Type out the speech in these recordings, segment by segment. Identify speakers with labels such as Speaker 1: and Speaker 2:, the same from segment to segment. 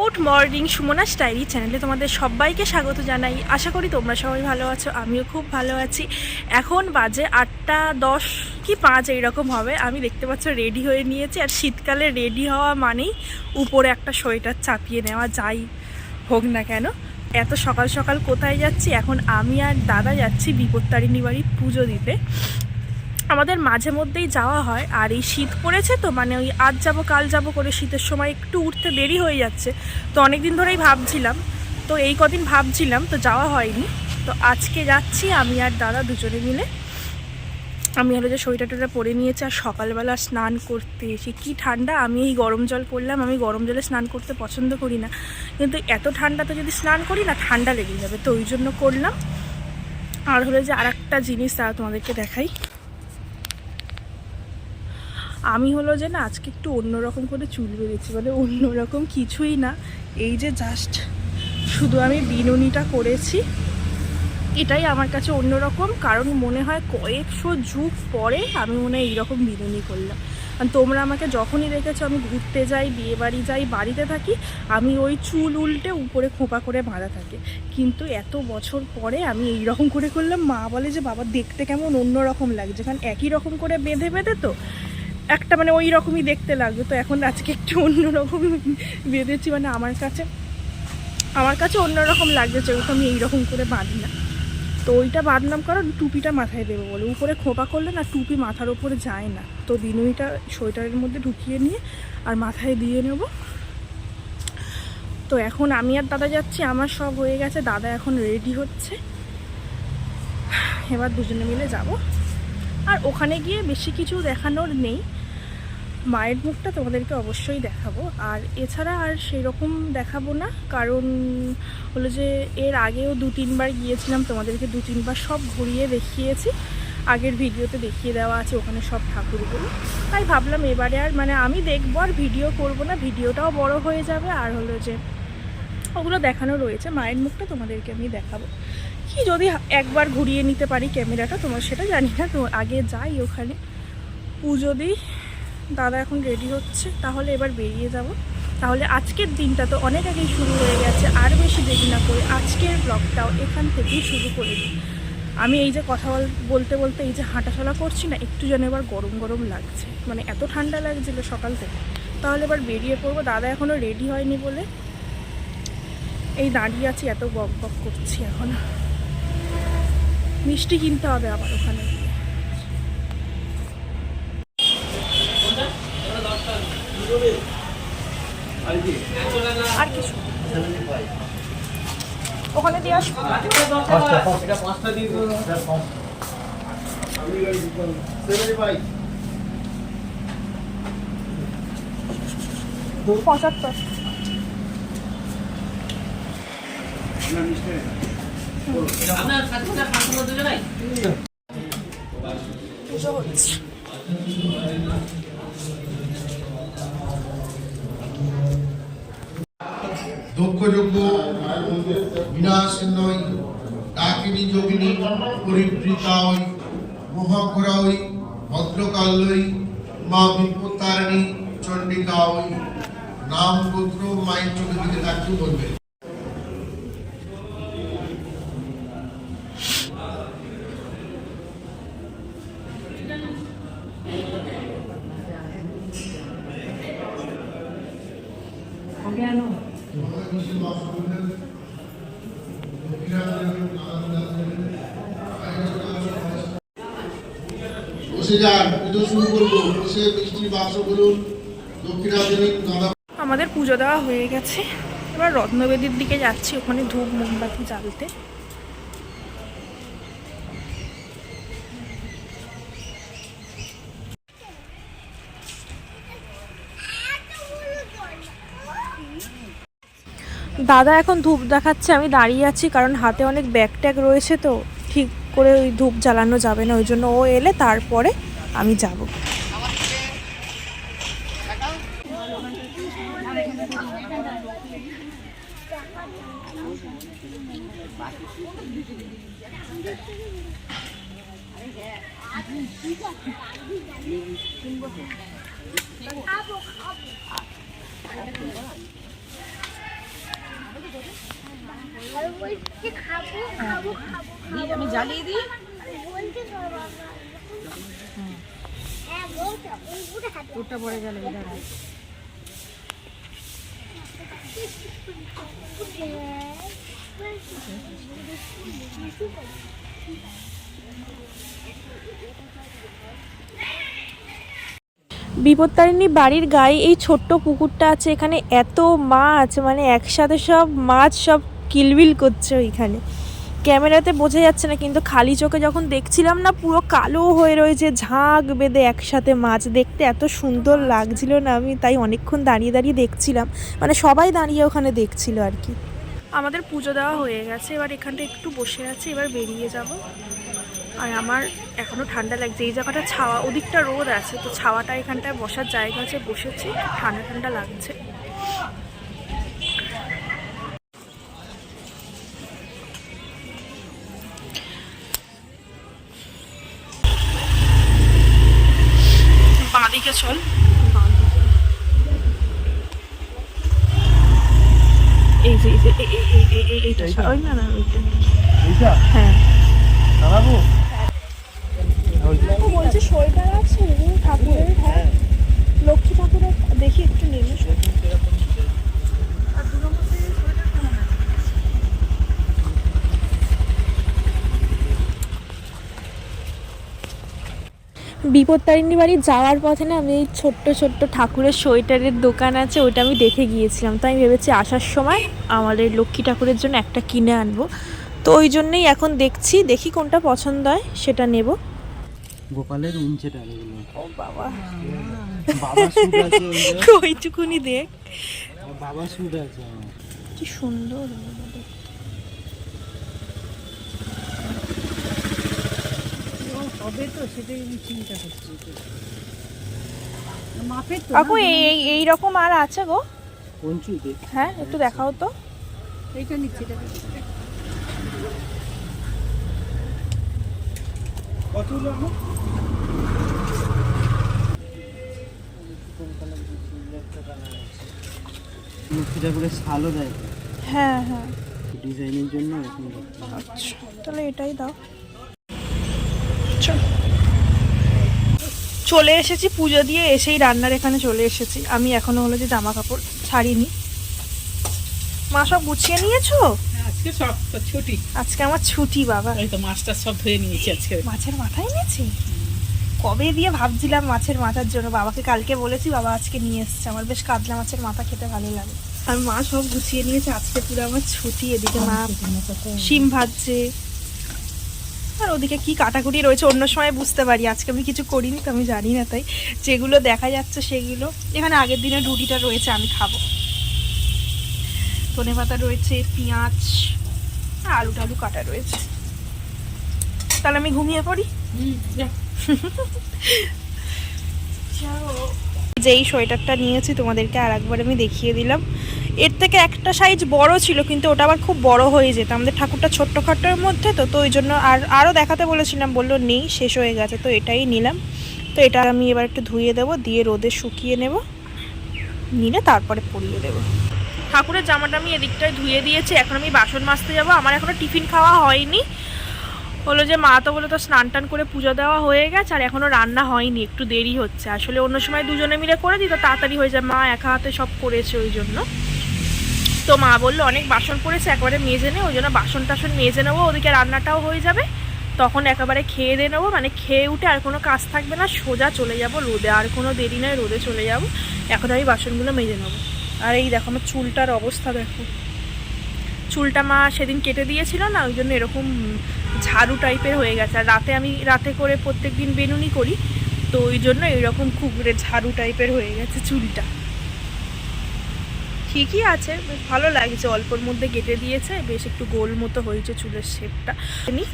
Speaker 1: Good morning Sumana স্টাইরি চ্যানেলে তোমাদের সবাইকে স্বাগত জানাই। আশা করি তোমরা সবাই ভালো আছো, আমিও খুব ভালো আছি। এখন বাজে আটটা দশ কি পাঁচ এইরকম হবে, আমি দেখতে পাচ্ছ রেডি হয়ে নিয়েছি। আর শীতকালে রেডি হওয়া মানেই উপরে একটা সোয়েটার চাপিয়ে নেওয়া, যাই হোক না কেন। এত সকাল সকাল কোথায় যাচ্ছি? এখন আমি আর দাদা যাচ্ছি বিপত্তারিণী বাড়ি পুজো দিতে। আমাদের মাঝে মধ্যেই যাওয়া হয়। আর এই শীত পড়েছে তো মানে ওই আজ যাব, কাল যাব করে শীতের সময় একটু উঠতে দেরি হয়ে যাচ্ছে। তো অনেক দিন ধরেই ভাবছিলাম, তো এই কদিন ভাবছিলাম, তো যাওয়া হয়নি। তো আজকে যাচ্ছি, আমি আর দাদা দুজনে মিলে। আমি হলো যে সোয়েটার টোয়েটার পরে নিয়েছি, আর সকালবেলা স্নান করতে এসে কী ঠান্ডা, আমি এই গরম জল করলাম, আমি গরম জলে স্নান করতে পছন্দ করি না। কিন্তু এত ঠান্ডাতে যদি স্নান করি না, ঠান্ডা লেগে যাবে। তো ওই জন্য করলাম। আর হলো যে আর একটা জিনিস তারা তোমাদেরকে দেখাই। আমি হলো যে না, আজকে একটু অন্যরকম করে চুল বেরিয়েছি মানে অন্যরকম কিছুই না। এই যে জাস্ট শুধু আমি বিনুনিটা করেছি, এটাই আমার কাছে অন্যরকম। কারণ মনে হয় কয়েকশো যুগ পরে আমি মনে হয় এইরকম বিনুনি করলাম। আর তোমরা আমাকে যখনই দেখেছ আমি ঘুরতে যাই বিয়ে বাড়ি যাই, বাড়িতে থাকি, আমি ওই চুল উল্টে উপরে খোঁপা করে বাঁধা থাকে। কিন্তু এত বছর পরে আমি এই রকম করে করলাম, মা বলে যে, বাবা, দেখতে কেমন অন্যরকম লাগছে। কারণ একই রকম করে বেঁধে বেঁধে তো একটা মানে ওই রকমই দেখতে লাগবে। তো এখন আজকে একটু অন্যরকম বেঁধেছি মানে আমার কাছে আমার কাছে অন্যরকম লাগছে যেহেতু আমি এইরকম করে বাঁধি না। তো ওইটা বাঁধলাম কারণ টুপিটা মাথায় দেবো বলে। উপরে খোপা করলে না টুপি মাথার ওপরে যায় না। তো বিনুইটা সোয়েটারের মধ্যে ঢুকিয়ে নিয়ে আর মাথায় দিয়ে নেব। তো এখন আমি আর দাদা যাচ্ছি, আমার সব হয়ে গেছে, দাদা এখন রেডি হচ্ছে। এবার দুজনে মিলে যাব। আর ওখানে গিয়ে বেশি কিছু দেখানোর নেই। মায়ের মুখটা তোমাদেরকে অবশ্যই দেখাবো। আর এছাড়া আর সেই রকম দেখাবো না। কারণ হলো যে এর আগেও দু তিনবার গিয়েছিলাম, তোমাদেরকে দু তিনবার সব ঘুরিয়ে দেখিয়েছি। আগের ভিডিওতে দেখিয়ে দেওয়া আছে, ওখানে সব ঠাকুরগুলো। তাই ভাবলাম এবারে আর মানে আমি দেখব আর ভিডিও করব না, ভিডিওটাও বড় হয়ে যাবে। আর হলো যে ওগুলো দেখানো রয়েছে। মায়ের মুখটা তোমাদেরকে আমি দেখাবো। কি যদি একবার ঘুরিয়ে নিতে পারি ক্যামেরাটা, তোমার সেটা জানি না। তো আগে যাই ওখানে। পুজো দিই। দাদা এখন রেডি হচ্ছে। তাহলে এবার বেরিয়ে যাব। তাহলে আজকের দিনটা তো অনেক আগেই শুরু হয়ে গেছে। আর বেশি দেরি না করে আজকের ব্লগটাও এখান থেকেই শুরু করে দিই। আমি এই যে কথা বল- বলতে বলতে এই যে হাঁটাচলা করছি না, একটু যেন এবার গরম গরম লাগছে। মানে এত ঠান্ডা লাগছিল সকাল থেকে। তাহলে এবার বেরিয়ে পড়ব। দাদা এখনও রেডি হয়নি বলে। এই দাঁড়িয়ে আছি, এত বক বক করছি এখন। মিষ্টি কিনতে হবে আবার ওখানে। আর কিছু ওখানে দিয়ে আসব। পঁচাত্তর। হচ্ছে
Speaker 2: দক্ষযজ্ঞ বিনাশিন্নই ডাকিনী যোগিনী পরিবৃতাই মহাঘোরাই ভদ্রকাল্যই মা বিপত্তারিণী চণ্ডিকাই নাম গোত্র মায়ের চোখে দিকে তাকিয়ে বলবে।
Speaker 1: আমাদের পুজো দেওয়া হয়ে গেছে। এবার রত্নবেদীর দিকে যাচ্ছি, ওখানে ধূপ মোমবাতি জ্বালতে। দাদা, এখন ধূপ দেখাচ্ছে, আমি দাঁড়িয়ে আছি, কারণ হাতে অনেক ব্যাগ ট্যাগ রয়েছে তো। ঠিক করে ওই ধূপ জ্বালানো যাবে না, ওই জন্য ও এলে তারপরে আমি যাব।
Speaker 3: আমি জ্বালিয়ে দিই। তোরটা পড়ে গেল দাঁড়া।
Speaker 1: বিপত্তারিণী বাড়ির গায়ে এই ছোট্ট পুকুরটা আছে, এখানে এত মাছ মানে একসাথে সব মাছ সব কিলবিল করছে ওইখানে। ক্যামেরাতে বোঝা যাচ্ছে না, কিন্তু খালি চোখে যখন দেখছিলাম না, পুরো কালো হয়ে রয়েছে, ঝাঁক বেঁধে একসাথে মাছ দেখতে এত সুন্দর লাগছিল না আমি, তাই অনেকক্ষণ দাঁড়িয়ে দাঁড়িয়ে দেখছিলাম। মানে সবাই দাঁড়িয়ে ওখানে দেখছিল আর কি। আমাদের পুজো দেওয়া হয়ে গেছে, এবার এখানটা একটু বসে আছে, এবার বেরিয়ে যাব। আর আমার এখনও ঠান্ডা লাগছে, এই জায়গাটা ছাওয়া, ওদিকটা রোদ আছে, তো ছাওয়াটা এখানটায় বসার জায়গা আছে, বসেছি, ঠান্ডা ঠান্ডা লাগছে। বাঁদিকে চল। এই যে এই এই- এই- এই- এই- এই- এইটা ওই না না ওইটা। হ্যাঁ। ও বলছে সোয়েটার আছে ঠাকুরের হ্যাঁ। লক্ষ্মী ঠাকুরের দেখি একটু নেমে দুর্গা মন্দিরের সোয়েটার কেমন আছে? বিপত্তারিণী বাড়ি যাওয়ার পথে না আমি এই ছোট্ট ছোট্ট ঠাকুরের সোয়েটারের দোকান আছে ওইটা আমি দেখে গিয়েছিলাম। তো আমি ভেবেছি আসার সময় আমাদের লক্ষ্মী ঠাকুরের জন্য একটা কিনে আনব। তো ওই জন্যই এখন দেখছি দেখি কোনটা পছন্দ হয় সেটা নেব।
Speaker 4: গোপালের উঞ্চেটা
Speaker 1: ও বাবা। ওইটুকুনি দেখ।
Speaker 4: বাবা স্যুট আছে
Speaker 1: কি সুন্দর।
Speaker 3: হবে তো সেটাই আমি চিন্তা করছি মাপের তো
Speaker 1: কাকু এই এই- এই রকম আর আছে গো। হ্যাঁ একটু দেখাও তো।
Speaker 3: এইটা নিচ্ছি এটা
Speaker 4: কত লক্ষ্মী শালও দেয়।
Speaker 1: হ্যাঁ হ্যাঁ।
Speaker 4: ডিজাইনের জন্য এরকম।
Speaker 1: আচ্ছা তাহলে এটাই দাও। চলো। চলে এসেছি পুজো দিয়ে এসেই রান্নার এখানে চলে এসেছি। আমি এখনও হলো যে জামা কাপড় ছাড়িনি। মা সব গুছিয়ে নিয়েছো?
Speaker 3: আজকে সব ছুটি।
Speaker 1: আজকে আমার ছুটি বাবা।
Speaker 3: এই তো মাছটা সব ধুয়ে নিয়েছি আজকে।
Speaker 1: মাছের মাথা এনেছি? কবে দিয়ে ভাবছিলাম মাছের মাথার জন্য। বাবাকে কালকে বলেছি বাবা আজকে নিয়ে এসছে। আমার বেশ কাতলা মাছের মাথা খেতে ভালো লাগে। আর মা সব গুছিয়ে নিয়েছে। আজকে পুরো আমার ছুটি এদিকে। মা শিম ভাজছে আর ওদিকে কি কাটাকুটি রয়েছে অন্য সময় বুঝতে পারি। আজকে আমি কিছু করিনি তো আমি জানি না তাই। যেগুলো দেখা যাচ্ছে সেগুলো। এখানে আগের দিনের রুটিটা রয়েছে আমি খাব। ধনে পাতা রয়েছে পেঁয়াজ আর আলু টালু কাটা রয়েছে। তাহলে আমি ঘুমিয়ে পড়ি? যেই সোয়েটারটা নিয়েছি, তোমাদেরকে আর একবার আমি দেখিয়ে দিলাম। এর থেকে একটা সাইজ বড় ছিল, কিন্তু ওটা আবার খুব বড় হয়ে যেত। আমাদের ঠাকুরটা ছোট্ট খাট্টোর মধ্যে তো তো ওই জন্য আর আরও দেখাতে বলেছিলাম, বলল নেই, শেষ হয়ে গেছে, তো এটাই নিলাম। তো এটা আমি এবার একটু ধুয়ে দেবো, দিয়ে রোদে শুকিয়ে নেব। নিলে তারপরে পরিয়ে দেবো। ঠাকুরের জামাটা আমি এদিকটায় ধুয়ে দিয়েছি, এখন আমি বাসন মাজতে যাব। আমার এখনও টিফিন খাওয়া হয়নি। হলো যে মা তো বলে তো স্নান টান করে পুজো দেওয়া হয়ে গেছে, আর এখনও রান্না হয়নি, একটু দেরি হচ্ছে। আসলে অন্য সময় দুজনে মিলে করে দিই, তো তাড়াতাড়ি হয়ে যায়। মা একা হাতে সব করেছে ওই জন্য। তো মা বলল, অনেক বাসন পড়েছে, একবারে মেজে নে, ওই জন্য বাসন টাসন মেজে নেব, ওদিকে রান্নাটাও হয়ে যাবে। তখন একেবারে খেয়ে দিয়ে নেব মানে খেয়ে উঠে আর কোনো কাজ থাকবে না, সোজা চলে যাব রোদে, আর কোনো দেরি নয় রোদে চলে যাব। এখন আমি বাসনগুলো মেজে নেব। আর এই দেখো আমার চুলটার অবস্থা, দেখো। চুলটা মা সেদিন কেটে দিয়েছিল না, ওই জন্য এরকম ঝাড়ু টাইপের হয়ে গেছে। আর রাতে আমি রাতে করে প্রত্যেক দিন বেনুনি করি, তো ওই জন্য এরকম খুবরে ঝাড়ু টাইপের হয়ে গেছে চুলটা। ঠিকই আছে, বেশ ভালো লাগছে, অল্পর মধ্যে কেটে দিয়েছে, বেশ একটু গোল মতো হয়েছে চুলের শেপটা। নি।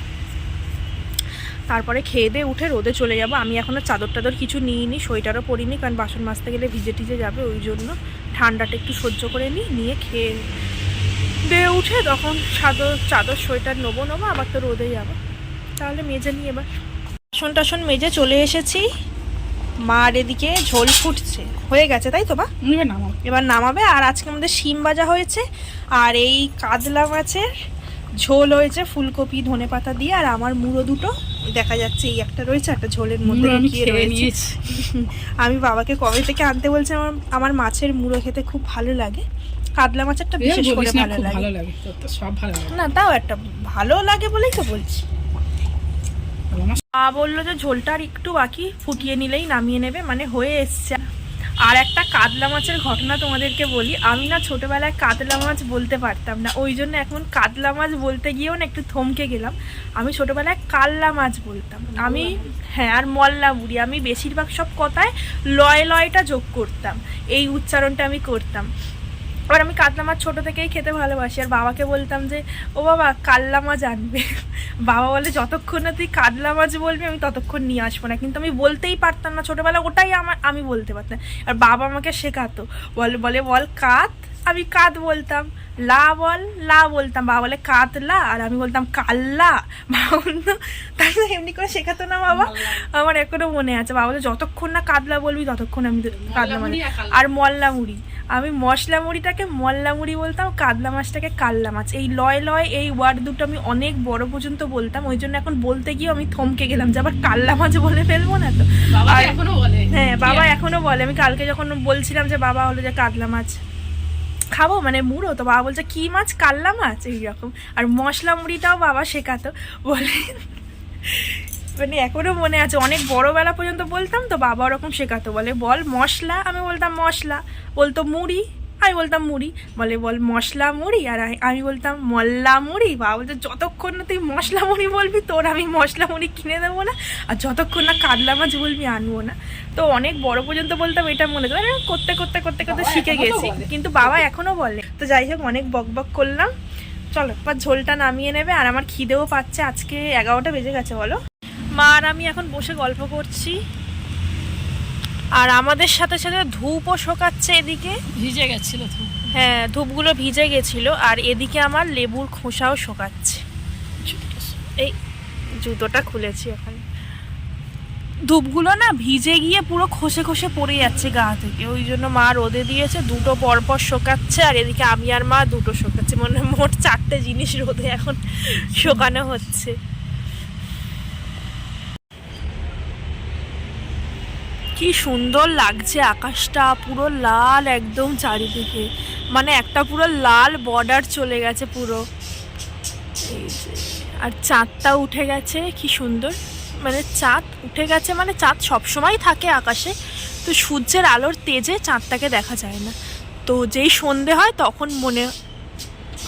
Speaker 1: তারপরে খেয়ে দিয়ে উঠে রোদে চলে যাব। আমি এখনও চাদর টাদর কিছু নিইনি, সোয়েটারও পরিনি, কারণ বাসন মাজতে গেলে ভিজে টিজে যাবে, ওই জন্য ঠান্ডাটা একটু সহ্য করে নিই নিয়ে খেয়ে দিয়ে উঠে তখন চাদর চাদর সোয়েটার নেব নেব আবার তো রোদে যাব। তাহলে মেজে নিই এবার বাসন টাসন মেজে চলে এসেছি। মার এদিকে ঝোল ফুটছে। হয়ে গেছে তাই তো বা এবার নামাবে আর আজকে আমাদের শিম ভাজা হয়েছে আর এই কাতলা মাছের ঝোল হয়েছে ফুলকপি ধনে পাতা দিয়ে আর আমার মুড়ো দুটো। দেখা যাচ্ছে এই একটা রয়েছে একটা ঝোলের মধ্যে
Speaker 3: আমি
Speaker 1: বাবাকে কবে থেকে আনতে বলছি আমার আমার মাছের মুড়ো খেতে খুব ভালো লাগে। কাতলা মাছেরটা বিশেষ করে ভালো লাগে।
Speaker 3: ভালো লাগে তো সব ভালো লাগে।
Speaker 1: না তাও একটা ভালো লাগে বলেই তো বলছি। মা বলল যে ঝোলটা আর একটু বাকি ফুটিয়ে নিলেই নামিয়ে নেবে মানে হয়ে এসছে। আর একটা কাতলা মাছের ঘটনা তোমাদেরকে বলি আমি না ছোটবেলায় কাতলা মাছ বলতে পারতাম না ওই জন্য এখন কাতলা মাছ বলতে গিয়েও না একটু থমকে গেলাম। আমি ছোটবেলায় কাল্লা মাছ বলতাম। আমি হ্যাঁ আর মল্লা বুড়ি আমি বেশিরভাগ সব কথায় লয় লয়টা যোগ করতাম এই উচ্চারণটা আমি করতাম। এবার আমি কাতলা মাছ ছোটো থেকেই খেতে ভালোবাসি। আর বাবাকে বলতাম যে, ও বাবা কাতলা মাছ আনবে বাবা বলে, যতক্ষণ না তুই কাতলা মাছ বলবি, আমি ততক্ষণ নিয়ে আসব না। কিন্তু আমি বলতেই পারতাম না। ছোটোবেলা ওটাই আমার, আমি বলতে পারতাম। আর বাবা আমাকে শেখাতো। বলে বলে, বল, কাত আমি কাত বলতাম লা বল লা বলতাম। বাবা বলে কাতলা আর আমি বলতাম কাল্লা বাবা তাই তো এমনি করে শেখাতো না বাবা? আমার এখনও মনে আছে। বাবা বলে যতক্ষণ না কাতলা বলবি ততক্ষণ আমি কাতলা মাছ
Speaker 3: আর।
Speaker 1: মল্লা মুড়ি। আমি মশলা মুড়িটাকে মল্লা মুড়ি বলতাম কাতলা মাছটাকে কাল্লা মাছ। এই লয় লয় এই ওয়ার্ড দুটো আমি অনেক বড় পর্যন্ত বলতাম। ওই জন্য এখন বলতে গিয়ে আমি থমকে গেলাম যে আবার কাল্লা মাছ বলে ফেলব না তো? আর-
Speaker 3: এখনও বলে
Speaker 1: হ্যাঁ বাবা এখনও বলে। আমি কালকে যখন বলছিলাম যে বাবা হলো যে কাতলা মাছ। খাব? মানে মুড়ো তো। বাবা বলছে, কি মাছ? কাল্লা মাছ? এইরকম। আর মশলা মুড়িটাও বাবা শেখাতো। বলে মানে এখনও মনে আছে। অনেক বড়বেলা পর্যন্ত বলতাম তো বাবা ওরকম শেখাতো। বলে, বল মশলা? আমি বলতাম, মশলা। বলতো, মুড়ি। আমি বলতাম মুড়ি। বলে বল মশলা মুড়ি? আর আমি- বলতাম মল্লা মুড়ি? বাবা বলতো যতক্ষণ না তুই মশলা মুড়ি বলবি তোর আমি মশলা মুড়ি কিনে দেবো না আর যতক্ষণ না কাতলা মাছ বলবি আনব না। তো অনেক বড় পর্যন্ত বলতাম এটা মনে করে। করতে করতে করতে করতে শিখে গেছি। কিন্তু বাবা এখনও বলে। তো যাই হোক অনেক বক বক করলাম। চলো এবার ঝোলটা নামিয়ে নেবে আর আমার খিদেও পাচ্ছে। আজকে এগারোটা বেজে গেছে বলো। মা আর আমি এখন বসে গল্প করছি। আর আমাদের সাথে সাথে ধূপও শোকাচ্ছে এদিকে।
Speaker 3: ভিজে গেছিল তো
Speaker 1: হ্যাঁ ধূপগুলো ভিজে গেছিল আর এদিকে আমার লেবুর খোসাও শোকাচ্ছে। এই জুতোটা খুলেছি ওখানে ধূপগুলো না ভিজে গিয়ে পুরো খসে খসে পড়ে যাচ্ছে গা থেকে। ওই জন্য মা রোদে দিয়েছে দুটো পরপর শোকাচ্ছে আর এদিকে আমি আর মা দুটো শোকাচ্ছে। মানে মোট চারটে জিনিস রোদে এখন শোকানো হচ্ছে। কি সুন্দর লাগছে আকাশটা, পুরো লাল একদম চারিদিকে। মানে একটা পুরো লাল বর্ডার চলে গেছে পুরো। আর চাঁদটা উঠে গেছে, কি সুন্দর। মানে চাঁদ উঠে গেছে মানে চাঁদ সবসময় থাকে আকাশে, তো সূর্যের আলোর তেজে চাঁদটাকে দেখা যায় না। তো যেই সন্ধে হয় তখন মনে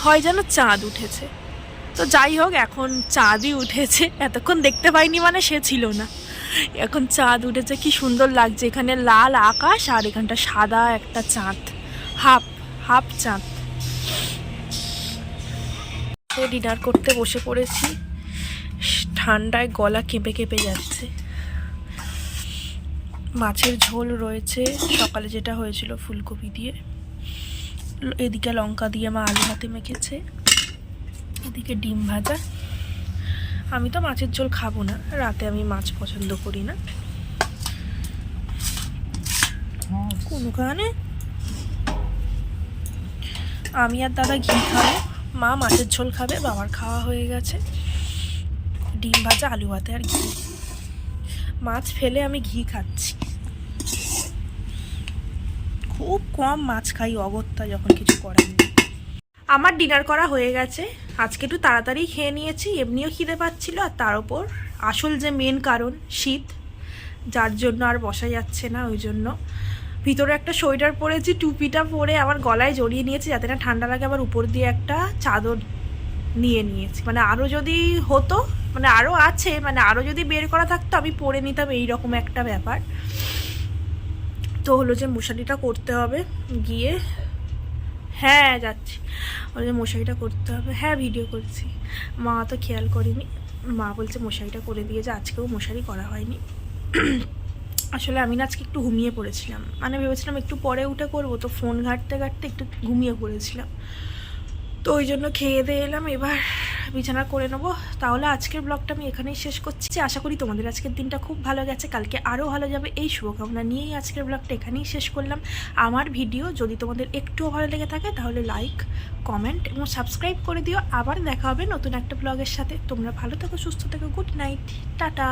Speaker 1: হয় যেন চাঁদ উঠেছে। তো যাই হোক, এখন চাঁদই উঠেছে। এতক্ষণ দেখতে পাইনি মানে সে ছিল না। এখন চাঁদ উঠেছে, কি সুন্দর লাগছে। এখানে লাল আকাশ আর এখানটা সাদা একটা চাঁদ। হাফ হাফ চাঁদ। ডিনার করতে বসে পড়েছি। ঠান্ডায় গলা কেঁপে কেঁপে যাচ্ছে। মাছের ঝোল রয়েছে। সকালে যেটা হয়েছিল ফুলকপি দিয়ে। এদিকে লঙ্কা দিয়ে মা আলু হাতে মেখেছে। এদিকে ডিম ভাজা। আমি তো মাছের ঝোল খাব না, রাতে আমি মাছ পছন্দ করি না। কোনো কারণে আমি আর দাদা ঘি খাব, মা মাছের ঝোল খাবে, বাবার খাওয়া হয়ে গেছে। ডিম ভাজা, আলু ভাতে আর ঘি। মাছ ফেলে আমি ঘি খাচ্ছি। খুব কম মাছ খাই, অগত্যা যখন কিছু করার নেই। আমার ডিনার করা হয়ে গেছে। আজকে একটু তাড়াতাড়ি খেয়ে নিয়েছি, এমনিও খিদে পাচ্ছিল আর তার ওপর আসল যে মেন কারণ শীত, যার জন্য আর বসা যাচ্ছে না ওই জন্য। ভিতরে একটা সোয়েটার পরেছি, টুপিটা পরে আমার গলায় জড়িয়ে নিয়েছি যাতে না ঠান্ডা লাগে, আবার উপর দিয়ে একটা চাদর নিয়ে নিয়েছি। মানে আরও যদি হতো মানে আরও আছে মানে আরও যদি বের করা থাকতো, আমি পরে নিতাম এই রকম একটা ব্যাপার। তো হলো যে মশারিটা করতে হবে, গিয়ে হ্যাঁ যাচ্ছি। ওই যে মশারিটা করতে হবে। হ্যাঁ ভিডিও করছি। মা তো খেয়াল করেনি। মা বলছে মশারিটা করে দিয়েছে আজকেও মশারি করা হয়নি। আসলে আমি না আজকে একটু ঘুমিয়ে পড়েছিলাম। মানে ভেবেছিলাম একটু পরে উঠে করব। তো ফোন ঘাটতে ঘাটতে একটু ঘুমিয়ে পড়েছিলাম। তো ওই জন্য খেয়ে দিয়ে এলাম। এবার বিছানা করে নেব। তাহলে আজকের ব্লগটা আমি এখানেই শেষ করছি। আশা করি তোমাদের আজকের দিনটা খুব ভালো গেছে। কালকে আরও ভালো যাবে। এই শুভকামনা নিয়েই আজকের ব্লগটা এখানেই শেষ করলাম। আমার ভিডিও যদি তোমাদের একটুও ভালো লেগে থাকে, তাহলে লাইক কমেন্ট এবং সাবস্ক্রাইব করে দিও। আবার দেখা হবে নতুন একটা ব্লগের সাথে। তোমরা ভালো থাকো, সুস্থ থাকো গুড নাইট টাটা।